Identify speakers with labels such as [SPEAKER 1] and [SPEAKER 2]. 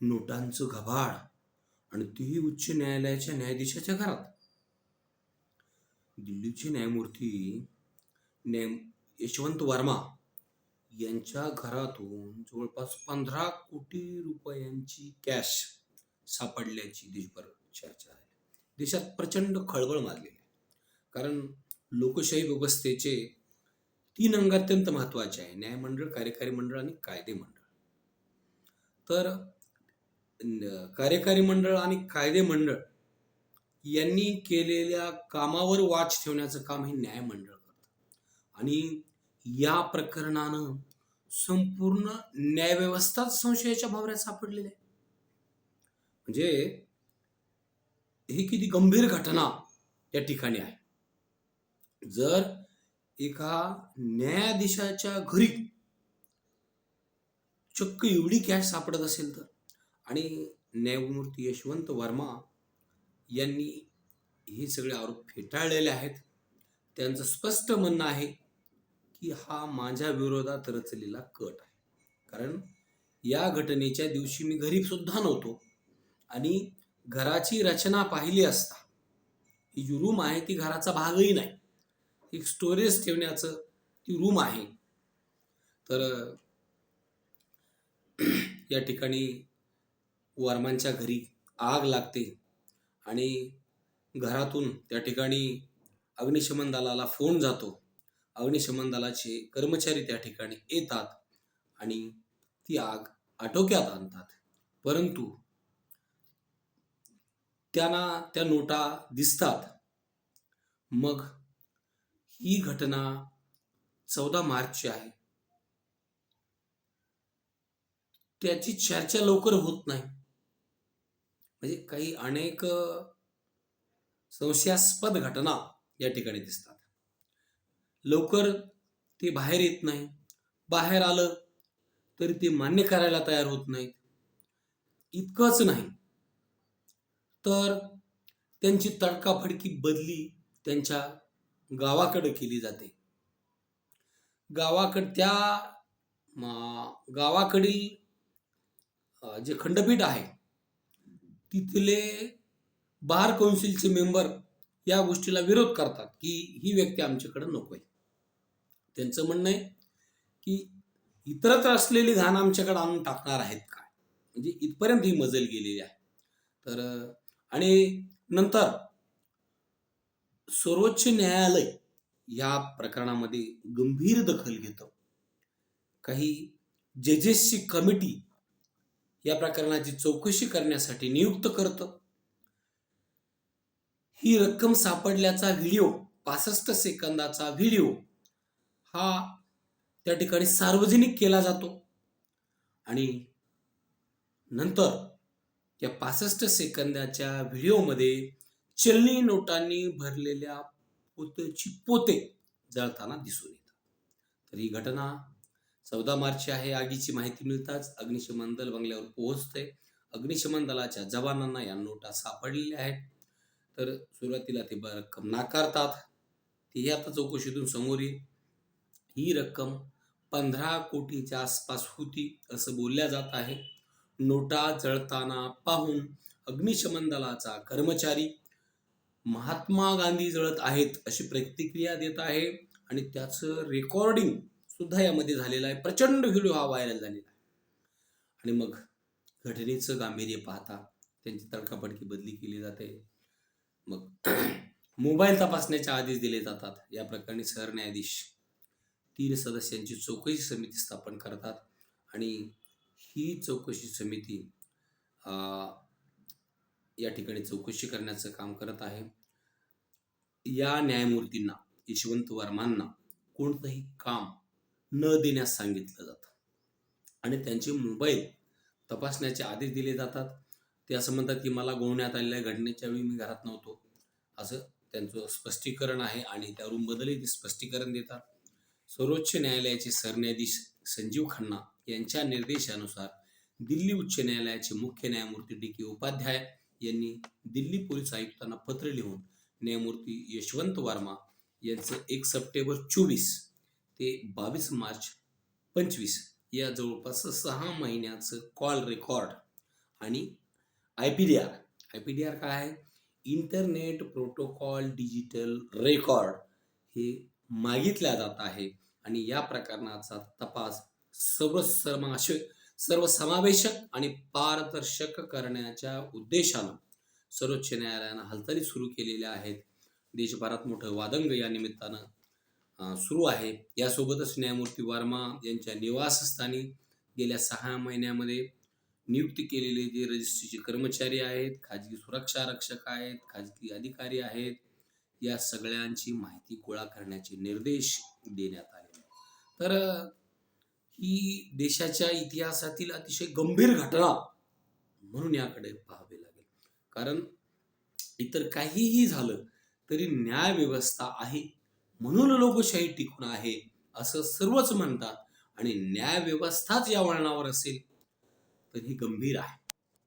[SPEAKER 1] नोटांचं घबाड आणि तीही उच्च न्यायालयाच्या न्यायाधीशाच्या घरात. दिल्लीचे न्यायमूर्ती न्याय यशवंत वर्मा यांच्या घरातून जवळपास पंधरा कोटी रुपयांची कॅश सापडल्याची देशभर चर्चा आहे देशात प्रचंड खळबळ माजलेली आहे. कारण लोकशाही व्यवस्थेचे तीन अंग अत्यंत महत्त्वाचे आहे. न्यायमंडळ कार्यकारी मंडळ आणि कायदे मंडळ तर कार्यकारी मंडळ आणि कायदे मंडळ यांनी केलेल्या कामावर वाच ठेवण्याचं काम हे न्यायमंडळ करतं. आणि या प्रकरणानं संपूर्ण न्यायव्यवस्थाच संशयाच्या भावऱ्यात सापडलेली आहे. म्हणजे ही किती गंभीर घटना या ठिकाणी आहे. जर एका न्यायाधीशाच्या घरी चक्क एवढी कॅश सापडत असेल तर? आणि न्यायमूर्ती यशवंत वर्मा यांनी हे सगळे आरोप फेटाळलेले आहेत. त्यांचं स्पष्ट म्हणणं आहे की हा माझ्या विरोधात रचलेला कट आहे. कारण या घटनेच्या दिवशी मी घरी सुद्धा नव्हतो आणि घराची रचना पाहिली असता ही जी रूम आहे ती घराचा भागही नाही. एक स्टोरेज ठेवण्याचं ती रूम आहे. तर या ठिकाणी वर्मांच्या घरी आग लागते आणि घरातून त्या ठिकाणी अग्निशमन दलाला फोन जातो. अग्निशमन दलाचे कर्मचारी त्या ठिकाणी येतात आणि ती आग आटोक्यात आणतात. परंतु त्यांना त्या नोटा दिसतात. मग ही घटना चौदा मार्चची आहे. त्याची चर्चा लवकर होत नाही. म्हणजे काही अनेक संशयास्पद घटना या ठिकाणी दिसतात. लवकर ते बाहेर येत नाही. बाहेर आलं तरी ते मान्य करायला तयार होत नाहीत. इतकंच नाही. तर त्यांची तडकाफडकी बदली त्यांच्या गावाकडे केली जाते. गावाकड त्या गावाकडील जे खंडपीठ आहे तिथले बार कौन्सिलचे मेंबर या गोष्टीला विरोध करतात की ही व्यक्ती आमच्याकडे नको आहे. त्यांचं म्हणणं आहे की इतरत्र असलेली घाण आमच्याकडे आणून टाकणार आहेत काय म्हणजे इथपर्यंत ही मजल गेलेली आहे. तर आणि नंतर सर्वोच्च न्यायालय या प्रकरणामध्ये गंभीर दखल घेतं. काही जजेसची कमिटी या प्रकरणाची चौकशी करण्यासाठी नियुक्त करतं. ही रक्कम सापडल्याचा व्हिडिओ पासष्ट सेकंदाचा व्हिडिओ हा त्या ठिकाणी सार्वजनिक केला जातो. आणि नंतर त्या पासष्ट सेकंदाच्या व्हिडिओमध्ये चलनी नोटांनी भरलेल्या पोतेची पोते जळताना दिसून येतात. तर ही घटना चौदा मार्च आहे आगीची माहिती मिळताच अग्निशमन दल बंगल्यावर पोहोचते अग्निशमन दलाच्या जवानांना या नोटा सापडलेल्या आहेत. तर सुरुवातीला ते रक्कम नाकारतात. ती आता चौकशीतून समोर येईल. ही रक्कम पंधरा कोटीच्या आसपास होती असं बोलल्या जात आहे. नोटा जळताना पाहून अग्निशमन दलाचा कर्मचारी महात्मा गांधी जळत आहेत अशी प्रतिक्रिया देत आहे आणि त्याचं रेकॉर्डिंग सुद्धा यामध्ये झालेला आहे. प्रचंड व्हिडिओ हा व्हायरल झालेला आहे. आणि मग घटनेचं गांभीर्य पाहता त्यांची तडकाफडकी बदली केली जाते. मग मोबाईल तपासण्याचे आदेश दिले जातात. या प्रकरणी सरन्यायाधीश तीन सदस्यांची चौकशी समिती स्थापन करतात. आणि ही चौकशी समिती या ठिकाणी चौकशी करण्याचं काम करत आहे. या न्यायमूर्तींना यशवंत वर्मांना कोणतंही काम न देण्यास सांगितलं जातं. आणि त्यांचे मोबाईल तपासण्याचे आदेश दिले जातात. ते असं म्हणतात की मला गोवण्यात आलेल्या घटनेच्या वेळी मी घरात नव्हतो. असं त्यांचं स्पष्टीकरण आहे आणि त्यावरून बदलही ते स्पष्टीकरण देतात. सर्वोच्च न्यायालयाचे सरन्यायाधीश संजीव खन्ना यांच्या निर्देशानुसार दिल्ली उच्च न्यायालयाचे मुख्य न्यायमूर्ती डी के उपाध्याय यांनी दिल्ली पोलीस आयुक्तांना पत्र लिहून न्यायमूर्ती यशवंत वर्मा यांचं एक सप्टेंबर चोवीस ते बावीस मार्च पंचवीस या जवळपास सहा महिन्याचं कॉल रेकॉर्ड. आणि I P D R I P D R काय आहे? इंटरनेट प्रोटोकॉल डिजिटल रेकॉर्ड हे मागितल्या जात आहे. आणि या प्रकरणाचा तपास सर्व समाश सर्वसमावेशक आणि पारदर्शक करण्याच्या उद्देशानं सर्वोच्च न्यायालयानं हालचाली सुरू केलेल्या आहेत. देशभरात मोठं वादंग या निमित्तानं सुरू आहे. यासोबतच न्यायमूर्ती वर्मा यांच्या निवासस्थानी गेल्या सहा महिन्यामध्ये नियुक्त केलेले जे रजिस्ट्रीचे कर्मचारी आहेत खाजगी सुरक्षा रक्षक आहेत खाजगी अधिकारी आहेत या सगळ्यांची माहिती गोळा करण्याचे निर्देश देण्यात आले. तर ही देशाच्या इतिहासातील अतिशय गंभीर घटना म्हणून याकडे पाहावे लागेल. कारण इतर काहीही झालं तरी न्याय व्यवस्था आहे म्हणून लोकशाही टिकून आहे असं सर्वच म्हणतात. आणि न्याय व्यवस्थाच या वळणावर असेल तर ही गंभीर आहे.